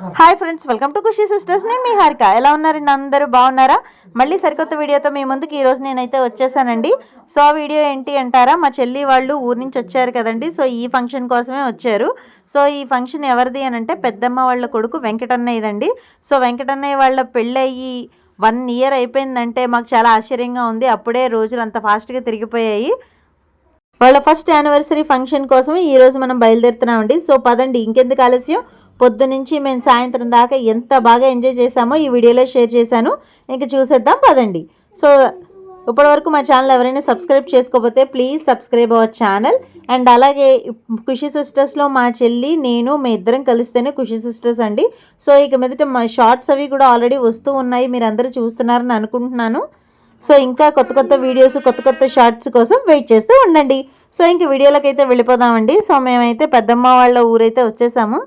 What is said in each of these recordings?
Hi friends welcome to Khushi sisters నేను మీ హారిక. ఎలా ఉన్నారండి? అందరూ బాగున్నారా? మళ్ళీ సరికొత్త వీడియోతో మీ ముందుకు ఈరోజు నేనైతే వచ్చేసానండి. సో ఆ వీడియో ఏంటి అంటారా? మా చెల్లి వాళ్ళు ఊరు నుంచి వచ్చారు కదండి. సో ఈ ఫంక్షన్ కోసమే వచ్చారు. సో ఈ ఫంక్షన్ ఎవరిది అని అంటే పెద్దమ్మ వాళ్ళ కొడుకు వెంకటన్నయ్యదండి సో వెంకటన్నయ్య వాళ్ళ పెళ్ళయ్యి వన్ ఇయర్ అయిపోయిందంటే మాకు చాలా ఆశ్చర్యంగా ఉంది. అప్పుడే రోజులు అంత ఫాస్ట్గా తిరిగిపోయాయి. వాళ్ళ ఫస్ట్ యానివర్సరీ ఫంక్షన్ కోసం ఈరోజు మనం బయలుదేరుతున్నామండి. సో పదండి. ఇంకెందుకు ఆలస్యం? పొద్దు నుంచి మేము సాయంత్రం దాకా ఎంత బాగా ఎంజాయ్ చేసామో ఈ వీడియోలో షేర్ చేశాను. ఇంకా చూసేద్దాం పదండి. సో ఇప్పటివరకు మా ఛానల్ ఎవరైనా సబ్స్క్రైబ్ చేసుకోకపోతే please subscribe our channel. And అలాగే ఖుషి సిస్టర్స్లో మా చెల్లి నేను మీ ఇద్దరం కలిస్తేనే ఖుషి సిస్టర్స్ అండి. సో ఇక మీదట మా షార్ట్స్ అవి కూడా ఆల్రెడీ వస్తూ ఉన్నాయి. మీరు అందరూ చూస్తున్నారని అనుకుంటున్నాను. సో ఇంకా కొత్త కొత్త వీడియోస్ కొత్త కొత్త షార్ట్స్ కోసం వెయిట్ చేస్తూ ఉండండి. సో ఇంక వీడియోలకైతే వెళ్ళిపోదామండి. సో మేమైతే పెద్దమ్మ వాళ్ళ ఊరైతే వచ్చేసాము.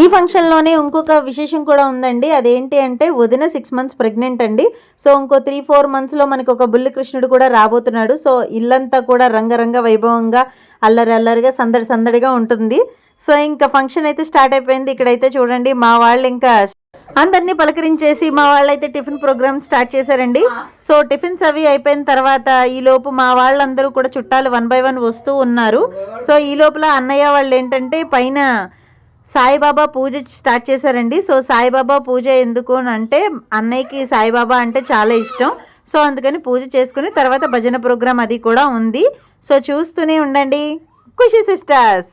ఈ ఫంక్షన్లోనే ఇంకొక విశేషం కూడా ఉందండి. అదేంటి అంటే వదిన సిక్స్ మంత్స్ ప్రెగ్నెంట్ అండి. సో ఇంకో త్రీ ఫోర్ మంత్స్లో మనకి ఒక బుల్లి కృష్ణుడు కూడా రాబోతున్నాడు. సో ఇల్లంతా కూడా రంగరంగ వైభవంగా అల్లరి అల్లరిగా సందడి సందడిగా ఉంటుంది. సో ఇంకా ఫంక్షన్ అయితే స్టార్ట్ అయిపోయింది. ఇక్కడైతే చూడండి మా వాళ్ళు ఇంకా అందరినీ పలకరించేసి మా వాళ్ళైతే టిఫిన్ ప్రోగ్రామ్ స్టార్ట్ చేశారండి. సో టిఫిన్స్ అవి అయిపోయిన తర్వాత ఈ లోపు మా వాళ్ళందరూ కూడా చుట్టాలు వన్ బై వన్ వస్తూ ఉన్నారు. సో ఈ లోపల అన్నయ్య వాళ్ళు ఏంటంటే పైన సాయిబాబా పూజ స్టార్ట్ చేశారండి. సో సాయిబాబా పూజ ఎందుకు అని అంటే అన్నయ్యకి సాయిబాబా అంటే చాలా ఇష్టం. సో అందుకని పూజ చేసుకుని తర్వాత భజన ప్రోగ్రామ్ అది కూడా ఉంది. సో చూస్తూనే ఉండండి. ఖుషి సిస్టర్స్!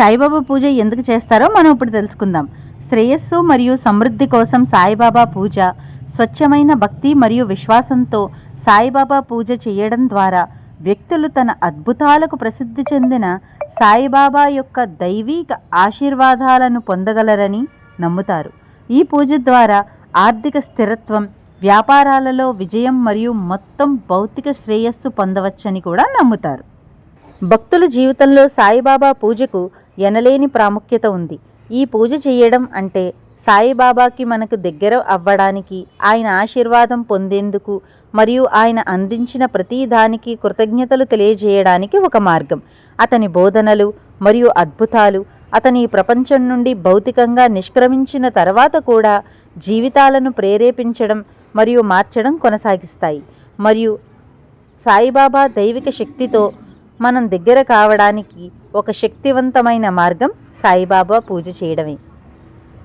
సాయిబాబా పూజ ఎందుకు చేస్తారో మనం ఇప్పుడు తెలుసుకుందాం. శ్రేయస్సు మరియు సమృద్ధి కోసం సాయిబాబా పూజ స్వచ్ఛమైన భక్తి మరియు విశ్వాసంతో సాయిబాబా పూజ చేయడం ద్వారా వ్యక్తులు తన అద్భుతాలకు ప్రసిద్ధి చెందిన సాయిబాబా యొక్క దైవీక ఆశీర్వాదాలను పొందగలరని నమ్ముతారు. ఈ పూజ ద్వారా ఆర్థిక స్థిరత్వం వ్యాపారాలలో విజయం మరియు మొత్తం భౌతిక శ్రేయస్సు పొందవచ్చని కూడా నమ్ముతారు. భక్తుల జీవితంలో సాయిబాబా పూజకు ఎనలేని ప్రాముఖ్యత ఉంది. ఈ పూజ చేయడం అంటే సాయిబాబాకి మనకు దగ్గర అవ్వడానికి ఆయన ఆశీర్వాదం పొందేందుకు మరియు ఆయన అందించిన ప్రతిదానికి కృతజ్ఞతలు తెలియజేయడానికి ఒక మార్గం. అతని బోధనలు మరియు అద్భుతాలు అతని ఈ ప్రపంచం నుండి భౌతికంగా నిష్క్రమించిన తర్వాత కూడా జీవితాలను ప్రేరేపించడం మరియు మార్చడం కొనసాగిస్తాయి. మరియు సాయిబాబా దైవిక శక్తితో మనం దగ్గర కావడానికి ఒక శక్తివంతమైన మార్గం సాయిబాబా పూజ చేయడమే.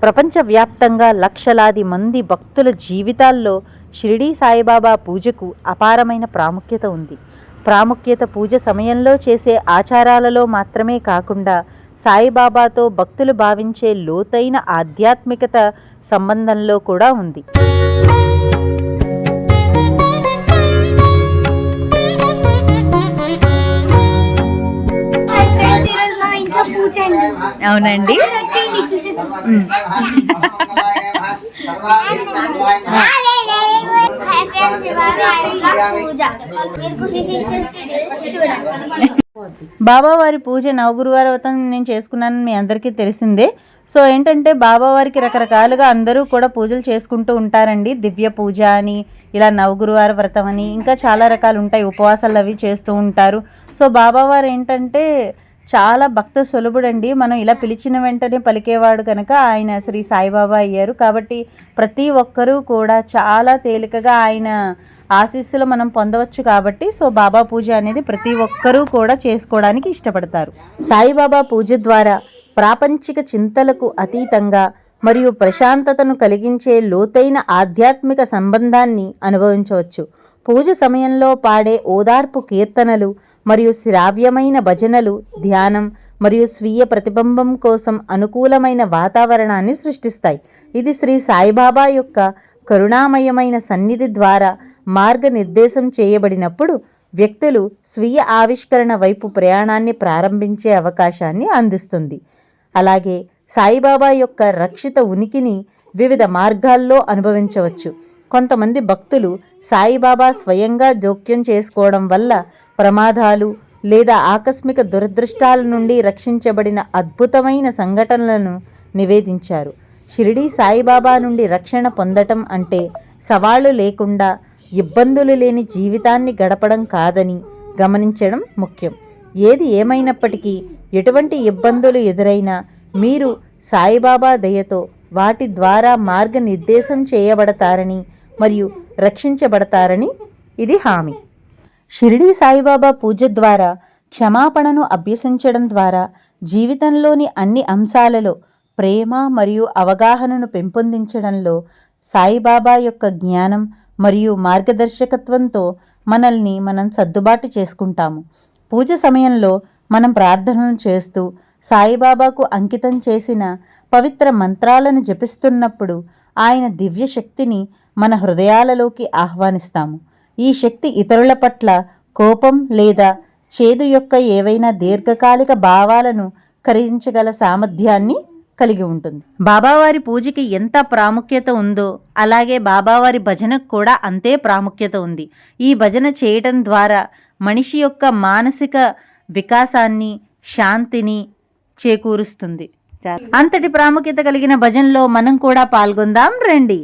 ప్రపంచవ్యాప్తంగా లక్షలాది మంది భక్తుల జీవితాల్లో షిరిడీ సాయిబాబా పూజకు అపారమైన ప్రాముఖ్యత ఉంది. ప్రాముఖ్యత పూజ సమయంలో చేసే ఆచారాలలో మాత్రమే కాకుండా సాయిబాబాతో భక్తులు భావించే లోతైన ఆధ్యాత్మికత సంబంధంలో కూడా ఉంది. చూడండి బాబావారి పూజ నవగురువార వ్రతం నేను చేసుకున్నానని మీ అందరికీ తెలిసిందే. సో ఏంటంటే బాబావారికి రకరకాలుగా అందరూ కూడా పూజలు చేసుకుంటూ ఉంటారండి. దివ్య పూజ అని ఇలా నవగురువార వ్రతం అని ఇంకా చాలా రకాలు ఉంటాయి. ఉపవాసాలు అవి చేస్తూ ఉంటారు. సో బాబావారు ఏంటంటే చాలా భక్త సులభుడండి. మనం ఇలా పిలిచిన వెంటనే పలికేవాడు కనుక ఆయన శ్రీ సాయిబాబా అయ్యారు. కాబట్టి ప్రతి ఒక్కరూ కూడా చాలా తేలికగా ఆయన ఆశీస్సులు మనం పొందవచ్చు కాబట్టి సో బాబా పూజ అనేది ప్రతి ఒక్కరూ కూడా చేసుకోవడానికి ఇష్టపడతారు. సాయిబాబా పూజ ద్వారా ప్రాపంచిక చింతలకు అతీతంగా మరియు ప్రశాంతతను కలిగించే లోతైన ఆధ్యాత్మిక సంబంధాన్ని అనుభవించవచ్చు. పూజ సమయంలో పాడే ఓదార్పు కీర్తనలు మరియు శ్రావ్యమైన భజనలు ధ్యానం మరియు స్వీయ ప్రతిబింబం కోసం అనుకూలమైన వాతావరణాన్ని సృష్టిస్తాయి. ఇది శ్రీ సాయిబాబా యొక్క కరుణామయమైన సన్నిధి ద్వారా మార్గనిర్దేశం చేయబడినప్పుడు వ్యక్తులు స్వీయ ఆవిష్కరణ వైపు ప్రయాణాన్ని ప్రారంభించే అవకాశాన్ని అందిస్తుంది. అలాగే సాయిబాబా యొక్క రక్షిత ఉనికిని వివిధ మార్గాల్లో అనుభవించవచ్చు. కొంతమంది భక్తులు సాయిబాబా స్వయంగా జోక్యం చేసుకోవడం వల్ల ప్రమాదాలు లేదా ఆకస్మిక దురదృష్టాల నుండి రక్షించబడిన అద్భుతమైన సంఘటనలను నివేదించారు. షిరిడీ సాయిబాబా నుండి రక్షణ పొందటం అంటే సవాళ్ళు లేకుండా ఇబ్బందులు లేని జీవితాన్ని గడపడం కాదని గమనించడం ముఖ్యం. ఏది ఏమైనప్పటికీ ఎటువంటి ఇబ్బందులు ఎదురైనా మీరు సాయిబాబా దయతో వాటి ద్వారా మార్గనిర్దేశం చేయబడతారని మరియు రక్షించబడతారని ఇది హామీ. షిరిడీ సాయిబాబా పూజ ద్వారా క్షమాపణను అభ్యసించడం ద్వారా జీవితంలోని అన్ని అంశాలలో ప్రేమ మరియు అవగాహనను పెంపొందించడంలో సాయిబాబా యొక్క జ్ఞానం మరియు మార్గదర్శకత్వంతో మనల్ని మనం సర్దుబాటు చేసుకుంటాము. పూజ సమయంలో మనం ప్రార్థనలు చేస్తూ సాయిబాబాకు అంకితం చేసిన పవిత్ర మంత్రాలను జపిస్తున్నప్పుడు ఆయన దివ్య శక్తిని మన హృదయాలలోకి ఆహ్వానిస్తాము. ఈ శక్తి ఇతరుల పట్ల కోపం లేదా చేదు యొక్క ఏవైనా దీర్ఘకాలిక భావాలను కరించగల సామర్థ్యాన్ని కలిగి ఉంటుంది. బాబావారి పూజకి ఎంత ప్రాముఖ్యత ఉందో అలాగే బాబావారి భజనకు కూడా అంతే ప్రాముఖ్యత ఉంది. ఈ భజన చేయటం ద్వారా మనిషి యొక్క మానసిక వికాసాన్ని శాంతిని చేకూరుస్తుంది. అంతటి ప్రాముఖ్యత కలిగిన భజనలో మనం కూడా పాల్గొందాం. రండి.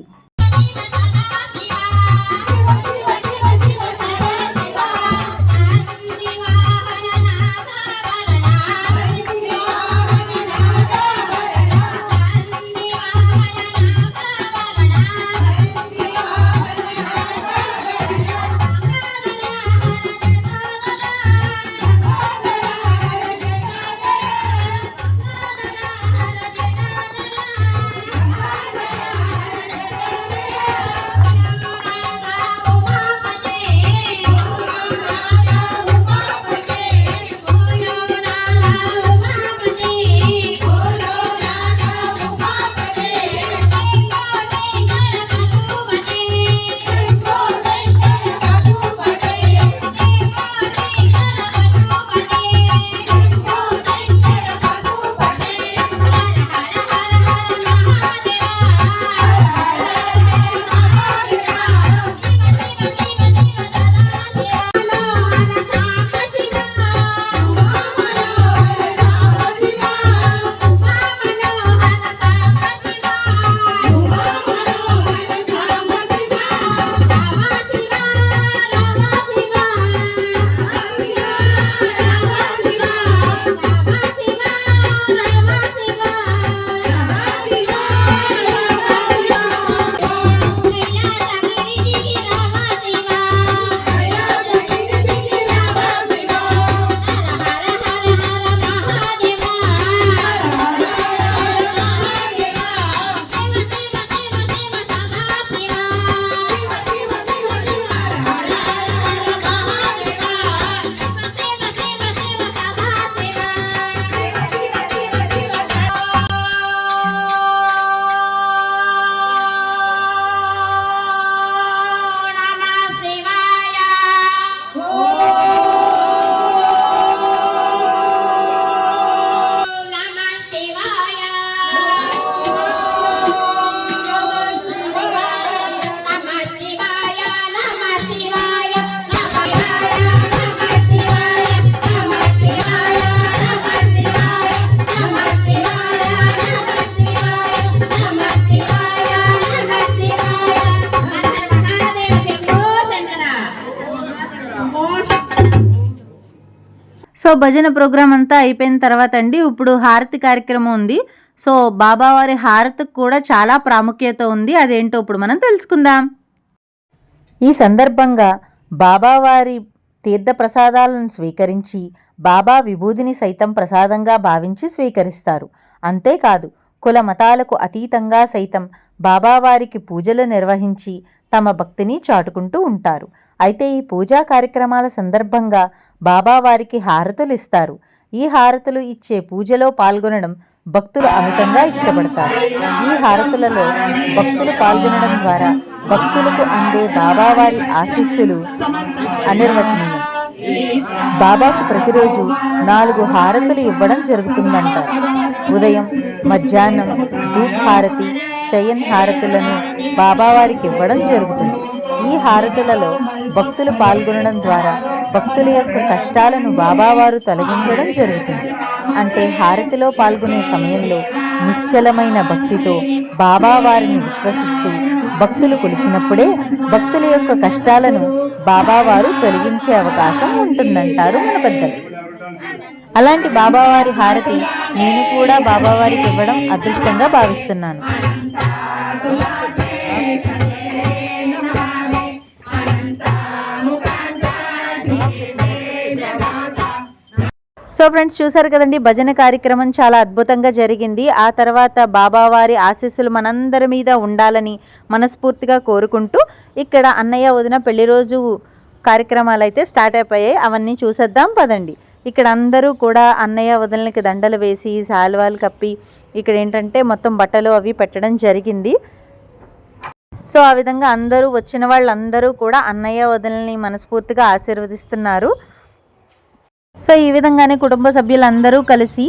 సో భజన ప్రోగ్రామ్ అంతా అయిపోయిన తర్వాత అండి ఇప్పుడు హారతి కార్యక్రమం ఉంది. సో బాబావారి హారతికి కూడా చాలా ప్రాముఖ్యత ఉంది. అదేంటో ఇప్పుడు మనం తెలుసుకుందాం. ఈ సందర్భంగా బాబావారి తీర్థ ప్రసాదాలను స్వీకరించి బాబా విభూదిని సైతం ప్రసాదంగా భావించి స్వీకరిస్తారు. అంతేకాదు కుల మతాలకు అతీతంగా సైతం బాబావారికి పూజలు నిర్వహించి తమ భక్తిని చాటుకుంటూ ఉంటారు. అయితే ఈ పూజా కార్యక్రమాల సందర్భంగా బాబావారికి హారతులు ఇస్తారు. ఈ హారతులు ఇచ్చే పూజలో పాల్గొనడం భక్తులు అమితంగా ఇష్టపడతారు. ఈ హారతులలో భక్తులు పాల్గొనడం ద్వారా భక్తులకు అందే బాబావారి ఆశీస్సులు అనిర్వచనీయం. బాబాకు ప్రతిరోజు నాలుగు హారతులు ఇవ్వడం జరుగుతుందంట. ఉదయం మధ్యాహ్నం ధూప్ హారతి శయన్ హారతులను బాబావారికి ఇవ్వడం జరుగుతుంది. ఈ హారతులలో భక్తులు పాల్గొనడం ద్వారా భక్తుల యొక్క కష్టాలను బాబావారు తొలగించడం జరుగుతుంది. అంటే హారతిలో పాల్గొనే సమయంలో నిశ్చలమైన భక్తితో బాబావారిని విశ్వసిస్తూ భక్తులు కొలిచినప్పుడే భక్తుల యొక్క కష్టాలను బాబావారు తొలగించే అవకాశం ఉంటుందంటారు మన పెద్దలు. అలాంటి బాబావారి హారతి నేను కూడా బాబావారికి ఇవ్వడం అదృష్టంగా భావిస్తున్నాను. సో ఫ్రెండ్స్ చూసారు కదండి భజన కార్యక్రమం చాలా అద్భుతంగా జరిగింది. ఆ తర్వాత బాబావారి ఆశీస్సులు మనందరి మీద ఉండాలని మనస్ఫూర్తిగా కోరుకుంటూ ఇక్కడ అన్నయ్య వదిన పెళ్ళి రోజు కార్యక్రమాలు అయితే స్టార్ట్ అయిపోయాయి. అవన్నీ చూసేద్దాం పదండి. ఇక్కడ అందరూ కూడా అన్నయ్య వదలకి దండలు వేసి శాలువాలు కప్పి ఇక్కడ ఏంటంటే మొత్తం బట్టలు అవి పెట్టడం జరిగింది. సో ఆ విధంగా అందరూ వచ్చిన వాళ్ళందరూ కూడా అన్నయ్య వదలని మనస్ఫూర్తిగా ఆశీర్వదిస్తున్నారు. సో ఈ విధంగానే కుటుంబ సభ్యులందరూ కలిసి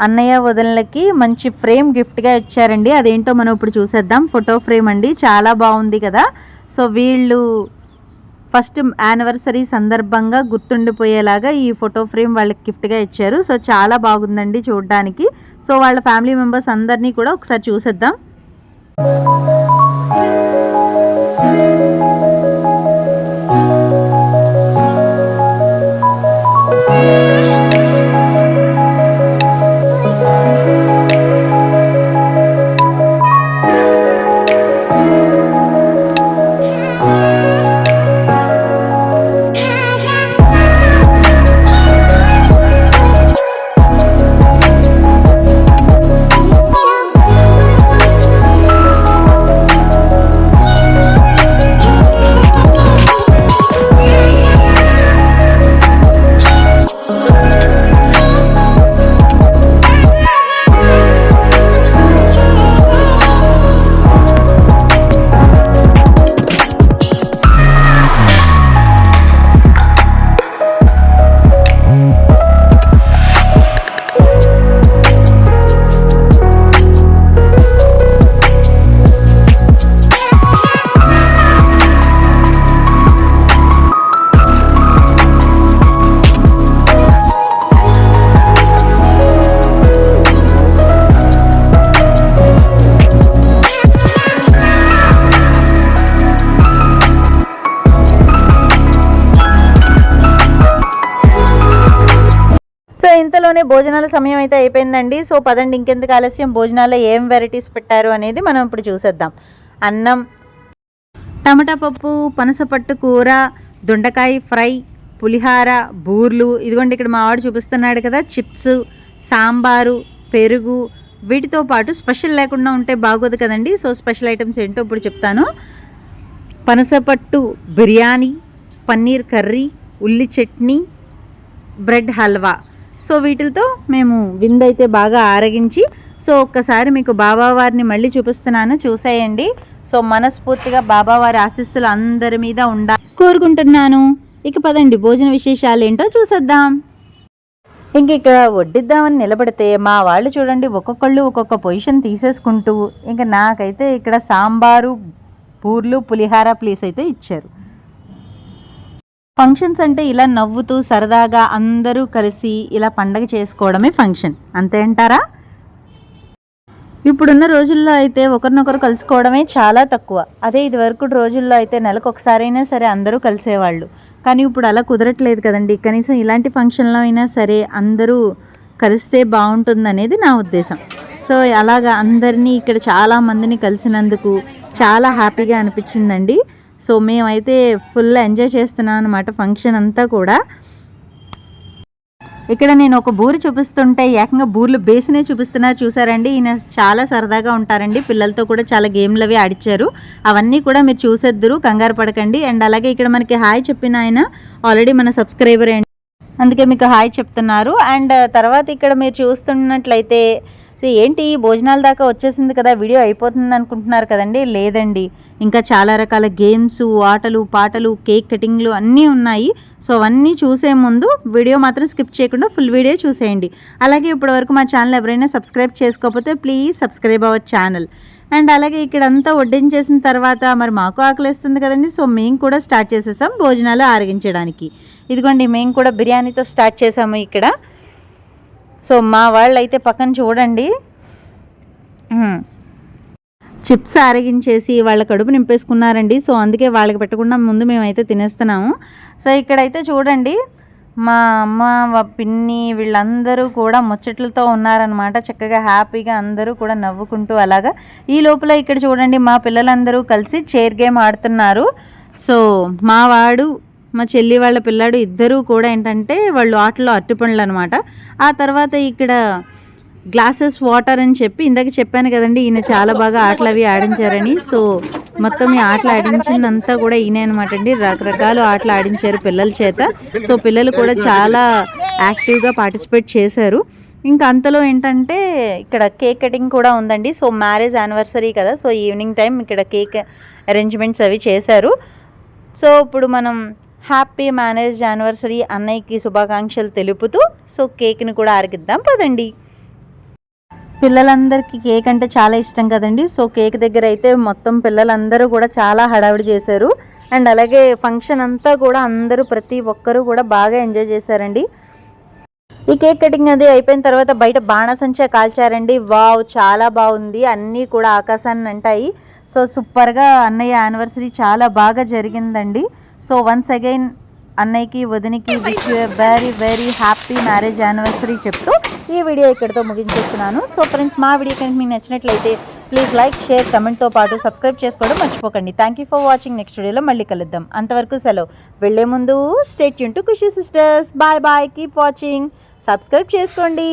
అన్నయ్య వదినలకి మంచి ఫ్రేమ్ గిఫ్ట్గా ఇచ్చారండి. అదేంటో మనం ఇప్పుడు చూసేద్దాం. ఫోటో ఫ్రేమ్ అండి. చాలా బాగుంది కదా. సో వీళ్ళు ఫస్ట్ యానివర్సరీ సందర్భంగా గుర్తుండిపోయేలాగా ఈ ఫోటో ఫ్రేమ్ వాళ్ళకి గిఫ్ట్గా ఇచ్చారు. సో చాలా బాగుందండి చూడడానికి. సో వాళ్ళ ఫ్యామిలీ మెంబర్స్ అందరినీ కూడా ఒకసారి చూసేద్దాం. ఇంతలోనే భోజనాల సమయం అయితే అయిపోయిందండి. సో పదండి ఇంకెందుకు ఆలస్యం? భోజనాల్లో ఏం వెరైటీస్ పెట్టారు అనేది మనం ఇప్పుడు చూసేద్దాం. అన్నం టమాటా పప్పు పనసపట్టు కూర దొండకాయ ఫ్రై పులిహార బూర్లు. ఇదిగోండి ఇక్కడ మా వాడు చూపిస్తున్నాడు కదా చిప్స్ సాంబారు పెరుగు. వీటితో పాటు స్పెషల్ లేకుండా ఉంటే బాగోదు కదండి. సో స్పెషల్ ఐటమ్స్ ఏంటో ఇప్పుడు చెప్తాను. పనసపట్టు బిర్యానీ పన్నీర్ కర్రీ ఉల్లి చట్నీ బ్రెడ్ హల్వా. సో వీటితో మేము విందైతే బాగా ఆరగించి సో ఒక్కసారి మీకు బాబావారిని మళ్ళీ చూపిస్తున్నాను చూసేయండి. సో మనస్ఫూర్తిగా బాబావారి ఆశీస్సులు అందరి మీద ఉండా కోరుకుంటున్నాను. ఇక పదండి భోజన విశేషాలు ఏంటో చూసేద్దాం. ఇంక ఇక్కడ వడ్డిద్దామని నిలబడితే మా వాళ్ళు చూడండి ఒక్కొక్కళ్ళు ఒక్కొక్క పొజిషన్ తీసేసుకుంటూ ఇంకా నాకైతే ఇక్కడ సాంబారు పూర్లు పులిహార ప్లేస్ అయితే ఇచ్చారు. ఫంక్షన్స్ అంటే ఇలా నవ్వుతూ సరదాగా అందరూ కలిసి ఇలా పండగ చేసుకోవడమే ఫంక్షన్. అంతే అంటారా? ఇప్పుడున్న రోజుల్లో అయితే ఒకరినొకరు కలుసుకోవడమే చాలా తక్కువ. అదే ఇది వరకు రోజుల్లో అయితే నెలకు ఒకసారైనా సరే అందరూ కలిసేవాళ్ళు. కానీ ఇప్పుడు అలా కుదరట్లేదు కదండి. కనీసం ఇలాంటి ఫంక్షన్లో అయినా సరే అందరూ కలిస్తే బాగుంటుందనేది నా ఉద్దేశం. సో అలాగా అందరినీ ఇక్కడ చాలా మందిని కలిసినందుకు చాలా హ్యాపీగా అనిపించిందండి. సో మేమైతే ఫుల్ ఎంజాయ్ చేస్తున్నాం అనమాట ఫంక్షన్ అంతా కూడా. ఇక్కడ నేను ఒక బూరి చూపిస్తుంటే ఏకంగా బూర్లు బేసినే చూపిస్తున్నా. చూసారండి? ఈయన చాలా సరదాగా ఉంటారండి. పిల్లలతో కూడా చాలా గేమ్లు అవి ఆడిచ్చారు. అవన్నీ కూడా మీరు చూసేద్దరు. కంగారు పడకండి. అండ్ అలాగే ఇక్కడ మనకి హాయ్ చెప్పిన ఆయన ఆల్రెడీ మన సబ్స్క్రైబర్ అండి. అందుకే మీకు హాయ్ చెప్తున్నారు. అండ్ తర్వాత ఇక్కడ మీరు చూస్తున్నట్లయితే ఏంటి? భోజనాల దాకా వచ్చేసింది కదా వీడియో అయిపోతుంది అనుకుంటున్నారు కదండి? లేదండి. ఇంకా చాలా రకాల గేమ్స్ ఆటలు పాటలు కేక్ కటింగ్లు అన్నీ ఉన్నాయి. సో అవన్నీ చూసే ముందు వీడియో మాత్రం స్కిప్ చేయకుండా ఫుల్ వీడియో చూసేయండి. అలాగే ఇప్పటివరకు మా ఛానల్ ఎవరైనా సబ్స్క్రైబ్ చేసుకోకపోతే please subscribe our channel and అలాగే ఇక్కడ అంతా వడ్డించేసిన తర్వాత మరి మాకు ఆకలిస్తుంది కదండి. సో మేము కూడా స్టార్ట్ చేసేసాం భోజనాలు ఆరగించడానికి. ఇదిగోండి మేము కూడా బిర్యానీతో స్టార్ట్ చేసాము ఇక్కడ. సో మా వాళ్ళు అయితే పక్కన చూడండి. చిప్స్ ఆరగించేసి వాళ్ళ కడుపు నింపేసుకున్నారండి. సో అందుకే వాళ్ళకి పెట్టకుండా ముందు మేమైతే తినేస్తున్నాము. సో ఇక్కడైతే చూడండి మా అమ్మ పిన్ని వీళ్ళందరూ కూడా ముచ్చట్లతో ఉన్నారనమాట చక్కగా హ్యాపీగా అందరూ కూడా నవ్వుకుంటూ అలాగా. ఈ లోపల ఇక్కడ చూడండి మా పిల్లలందరూ కలిసి చైర్ గేమ్ ఆడుతున్నారు. సో మా వాడు మా చెల్లి వాళ్ళ పిల్లాడు ఇద్దరూ కూడా ఏంటంటే వాళ్ళు ఆటలో అరటిపండ్లు అనమాట ఆ తర్వాత ఇక్కడ గ్లాసెస్ వాటర్ అని చెప్పి ఇందాక చెప్పాను కదండి ఈయన చాలా బాగా ఆటలు అవి ఆడించారని. సో మొత్తం ఈ ఆటలు ఆడించిందంతా కూడా ఈయన అనమాట అండి. రకరకాల ఆటలు ఆడించారు పిల్లల చేత. సో పిల్లలు కూడా చాలా యాక్టివ్గా పార్టిసిపేట్ చేశారు. ఇంకా అంతలో ఏంటంటే ఇక్కడ కేక్ కటింగ్ కూడా ఉందండి. సో మ్యారేజ్ యానివర్సరీ కదా సో ఈవినింగ్ టైం ఇక్కడ కేక్ అరేంజ్మెంట్స్ అవి చేశారు. సో ఇప్పుడు మనం హ్యాపీ మ్యారేజ్ యానివర్సరీ అన్నయ్యకి శుభాకాంక్షలు తెలుపుతూ సో కేక్ని కూడా అరిగిద్దాం పదండి. పిల్లలందరికీ కేక్ అంటే చాలా ఇష్టం కదండి. సో కేక్ దగ్గర అయితే మొత్తం పిల్లలందరూ కూడా చాలా హడావిడి చేశారు. అండ్ అలాగే ఫంక్షన్ అంతా కూడా అందరూ ప్రతి ఒక్కరూ కూడా బాగా ఎంజాయ్ చేశారండి. ఈ కేక్ కటింగ్ అది అయిపోయిన తర్వాత బయట బాణసంచా కాల్చారండి. వావ్ చాలా బాగుంది. అన్నీ కూడా ఆకాశాన్ని అంటాయి. సో సూపర్గా అన్నయ్య యానివర్సరీ చాలా బాగా జరిగిందండి. సో వన్స్ అగైన్ అన్నయ్యకి వదినికి which very very happy marriage anniversary చెప్తూ ఈ వీడియో ఇక్కడితో ముగించేస్తున్నాను. సో ఫ్రెండ్స్ మా వీడియో కనుక మీకు నచ్చినట్లయితే ప్లీజ్ లైక్ షేర్ కమెంట్తో పాటు సబ్స్క్రైబ్ చేసుకోవడం మర్చిపోకండి. Thank you for watching next వీడియోలో మళ్ళీ కలుద్దాం. అంతవరకు సెలవు. వెళ్ళే ముందు stay Yoon to Khushi sisters bye bye keep watching subscribe చేసుకోండి.